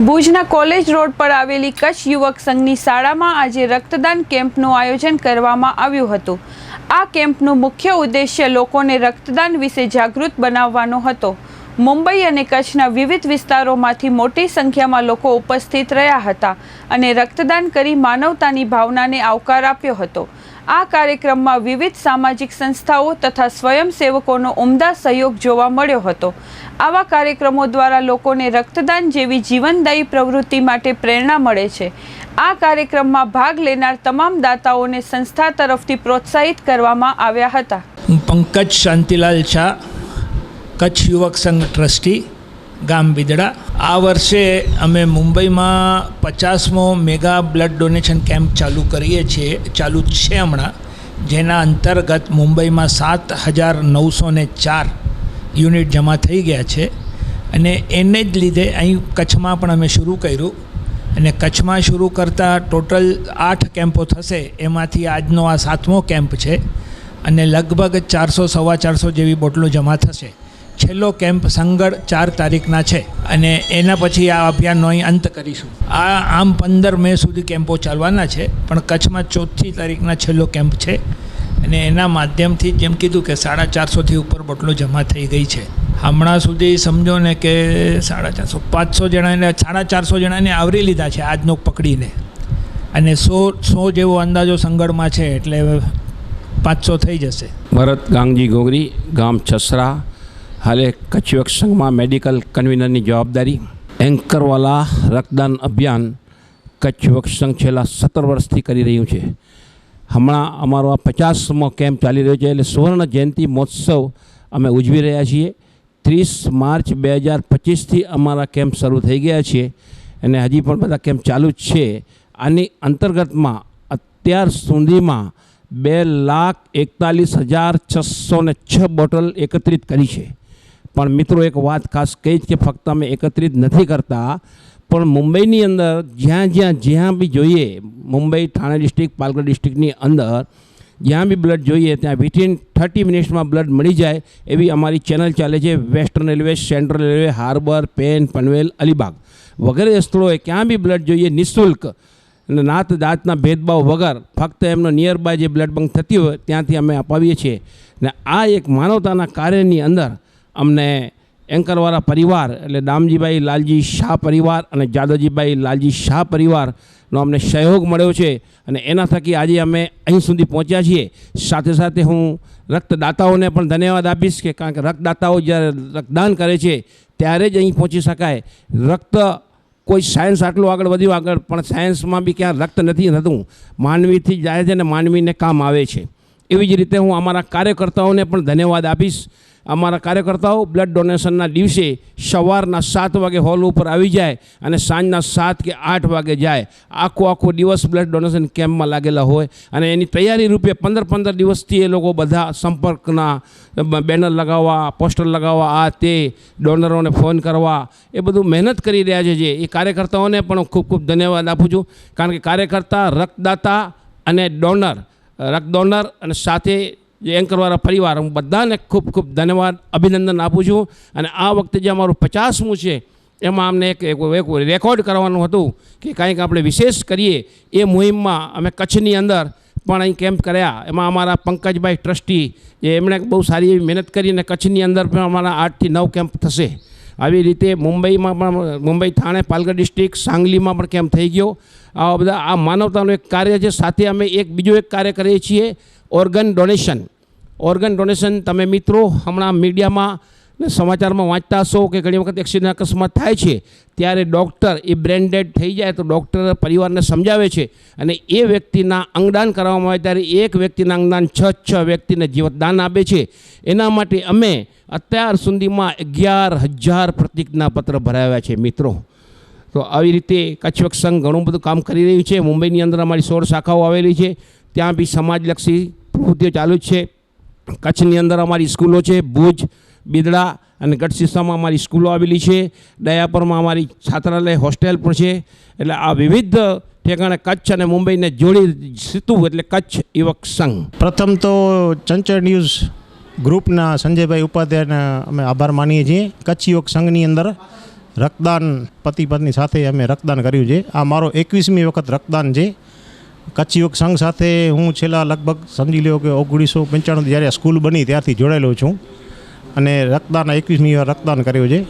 ભુજના college road પર આવેલી કચ્છ યુવક સંઘની શાળામાં આજે રક્તદાન કેમ્પનું આયોજન કરવામાં આવ્યું હતું. આ કેમ્પનો મુખ્ય ઉદ્દેશ્ય લોકોને રક્તદાન વિશે જાગૃત બનાવવાનો હતો. મુંબઈ અને કચ્છના વિવિધ વિસ્તારોમાંથી મોટી સંખ્યામાં લોકો ઉપસ્થિત રહ્યા હતા અને રક્તદાન કરી માનવતાની ભાવનાને આવકાર આપ્યો હતો. આ કાર્યક્રમમાં વિવિધ સામાજિક સંસ્થાઓ તથા સ્વયંસેવકોનો ઉમદા સહયોગ જોવા મળ્યો હતો. આવા કાર્યક્રમો દ્વારા લોકોને રક્તદાન જેવી જીવનદાયી પ્રવૃત્તિ માટે પ્રેરણા મળે છે. આ કાર્યક્રમમાં ભાગ લેનાર તમામ દાતાઓને સંસ્થા તરફથી પ્રોત્સાહિત કરવામાં આવ્યા હતા. પંકજ શાંતિલાલ શાહ, કચ્છ યુવક સંઘ ટ્રસ્ટી. ગામ બિદડા. આ વર્ષે અમે મુંબઈમાં પચાસમો મેગા બ્લડ ડોનેશન કેમ્પ ચાલુ કરીએ છીએ, ચાલુ છે હમણાં. જેના અંતર્ગત મુંબઈમાં સાત હજાર નવસો ને ચાર યુનિટ જમા થઈ ગયા છે. અને એને જ લીધે અહીં કચ્છમાં પણ અમે શરૂ કર્યું. અને કચ્છમાં શરૂ કરતાં ટોટલ આઠ કેમ્પો થશે, એમાંથી આજનો આ સાતમો કેમ્પ છે. અને લગભગ ચારસો, સવા ચારસો જેવી બોટલો જમા થશે. છેલ્લો કેમ્પ સંગડ ચાર તારીખના છે અને એના પછી આ અભિયાનનો અહીં અંત કરીશું. આ આમ પંદર મે સુધી કેમ્પો ચાલવાના છે, પણ કચ્છમાં ચોથી તારીખના છેલ્લો કેમ્પ છે અને એના માધ્યમથી જેમ કીધું કે સાડા ચારસોથી ઉપર બોટલો જમા થઈ ગઈ છે. હમણાં સુધી સમજો ને કે સાડા ચારસો, પાંચસો જણાને સાડા ચારસો જણાને આવરી લીધા છે આજનો પકડીને. અને સો સો જેવો અંદાજો સંગડમાં છે એટલે પાંચસો થઈ જશે. ભરત ગાંગજી ગોગરી ગામ છસરા હાલે કચ્છ યુવક સંઘમાં મેડિકલ કન્વીનરની જવાબદારી. એન્કરવાલા રક્તદાન અભિયાન કચ્છ યુવક સંઘ છેલ્લા સત્તર વર્ષથી કરી રહ્યું છે. હમણાં અમારો આ પચાસમો કેમ્પ ચાલી રહ્યો છે એટલે સુવર્ણ જયંતિ મહોત્સવ અમે ઉજવી રહ્યા છીએ. ત્રીસ માર્ચ બે હજાર પચીસથી અમારા કેમ્પ શરૂ થઈ ગયા છે અને હજી પણ બધા કેમ્પ ચાલુ જ છે. આની અંતર્ગતમાં અત્યાર સુધીમાં બે લાખ એકતાલીસ હજાર છસો ને છ બોટલ એકત્રિત કરી છે. પણ મિત્રો એક વાત ખાસ કહી જ કે ફક્ત અમે એકત્રિત નથી કરતા, પણ મુંબઈની અંદર જ્યાં જ્યાં જ્યાં બી જોઈએ, મુંબઈ, ઠાણે ડિસ્ટ્રિક્ટ, પાલઘર ડિસ્ટ્રિક્ટની અંદર, જ્યાં બી બ્લડ જોઈએ, ત્યાં વિથિન થર્ટી મિનિટ્સમાં બ્લડ મળી જાય એવી અમારી ચેનલ ચાલે છે western railway central railway harbour Pen Panvel Alibag. વગેરે સ્થળોએ ક્યાં બી બ્લડ જોઈએ, નિઃશુલ્ક, અને નાત દાંતના ભેદભાવ વગર ફક્ત એમનો નિયર બાય જે બ્લડ બંક થતી હોય, ત્યાંથી અમે અપાવીએ છીએ. ને આ એક માનવતાના કાર્યની અંદર અમને એન્કરવાળા પરિવાર એટલે દામજીભાઈ લાલજી શાહ પરિવાર અને જાદવજીભાઈ લાલજી શાહ પરિવારનો અમને સહયોગ મળ્યો છે અને એના થકી આજે અમે અહીં સુધી પહોંચ્યા છીએ. સાથે સાથે હું રક્તદાતાઓને પણ ધન્યવાદ આપીશ કે કારણ કે રક્તદાતાઓ જ્યારે રક્તદાન કરે છે ત્યારે જ અહીં પહોંચી શકાય. રક્ત કોઈ સાયન્સ આટલું આગળ વધ્યું આગળ, પણ સાયન્સમાં બી ક્યાં રક્ત નથી થતું માનવીથી જાય છે ને માનવીને કામ આવે છે. એવી જ રીતે હું અમારા કાર્યકર્તાઓને પણ ધન્યવાદ આપીશ. અમારા કાર્યકર્તાઓ બ્લડ ડોનેશનના દિવસે સવારના સાત વાગે હોલ ઉપર આવી જાય અને સાંજના સાત કે આઠ વાગે જાય. આખો આખો દિવસ બ્લડ ડોનેશન કેમ્પમાં લાગેલા હોય અને એની તૈયારી રૂપે પંદર પંદર દિવસથી એ લોકો બધા સંપર્કના બેનર લગાવવા પોસ્ટર લગાવવા, આ તે ડોનરોને ફોન કરવા, એ બધું મહેનત કરી રહ્યા છે જે. એ કાર્યકર્તાઓને પણ ખૂબ ખૂબ ધન્યવાદ આપું છું. કારણ કે કાર્યકર્તા, રક્તદાતા અને ડોનર રક્ત ડોનર અને સાથે જે એન્કરવાળા પરિવાર, હું બધાને ખૂબ ખૂબ ધન્યવાદ, અભિનંદન આપું છું. અને આ વખતે જે અમારું પચાસમું છે, એમાં અમને એક એક રેકોર્ડ કરવાનું હતું કે કાંઈક આપણે વિશેષ કરીએ એ મુહિમમાં અમે કચ્છની અંદર પણ અહીં કેમ્પ કર્યા. એમાં અમારા પંકજભાઈ ટ્રસ્ટી જે એમણે બહુ સારી એવી મહેનત કરીને કચ્છની અંદર પણ અમારા આઠથી નવ કેમ્પ થશે. આવી રીતે મુંબઈમાં પણ, મુંબઈ થાણે, પાલઘર ડિસ્ટ્રિક્ટ, સાંગલીમાં પણ કેમ્પ થઈ ગયો? આવા બધા, આ માનવતાનું એક કાર્ય છે. સાથે અમે એક, બીજું એક કાર્ય કરીએ છીએ, ઓર્ગન ડોનેશન. ઓર્ગન ડોનેશન તમે મિત્રો, હમણાં મીડિયામાં ને સમાચારમાં વાંચતા હશો કે ઘણી વખત એક્સિડન્ટ અકસ્માત થાય છે, ત્યારે ડૉક્ટર એ બ્રેન ડેડ થઈ જાય તો ડૉક્ટર પરિવારને સમજાવે છે અને એ વ્યક્તિના અંગદાન કરવામાં આવે ત્યારે એક વ્યક્તિના અંગદાન છ છ વ્યક્તિને જીવતદાન આપે છે. એના માટે અમે અત્યાર સુધીમાં અગિયાર હજાર પ્રતિજ્ઞાપત્ર ભરાવ્યા છે મિત્રો. તો આવી રીતે કચ્છ સંઘ ઘણું બધું કામ કરી રહ્યું છે. મુંબઈની અંદર અમારી સોળ શાખાઓ આવેલી છે. ત્યાં બી સમાજલક્ષી પ્રવૃત્તિઓ ચાલુ છે. કચ્છની અંદર અમારી સ્કૂલો છે. ભુજ બિદડા અને ગઢશીસામાં અમારી સ્કૂલો આવેલી છે. દયાપરમાં અમારી છાત્રાલય હોસ્ટેલ પણ છે. એટલે આ વિવિધ ઠેકાણે કચ્છ અને મુંબઈને જોડી સીતું એટલે કચ્છ યુવક સંઘ. પ્રથમ તો ચંચળ ન્યૂઝ ગ્રુપના સંજયભાઈ ઉપાધ્યાયને અમે આભાર માનીએ છીએ. કચ્છ યુવક સંઘની અંદર રક્તદાન પતિ પત્ની સાથે અમે રક્તદાન કર્યું છે. આ મારો એકવીસમી વખત રક્તદાન છે. કચ્છ યુવક સંઘ સાથે હું છેલ્લા લગભગ સમજી લ્યો કે ઓગણીસો પંચાણું જ્યારે સ્કૂલ બની ત્યારથી જોડાયેલો છું. અને રક્તદાન એકવીસમી વાર રક્તદાન કર્યું છે.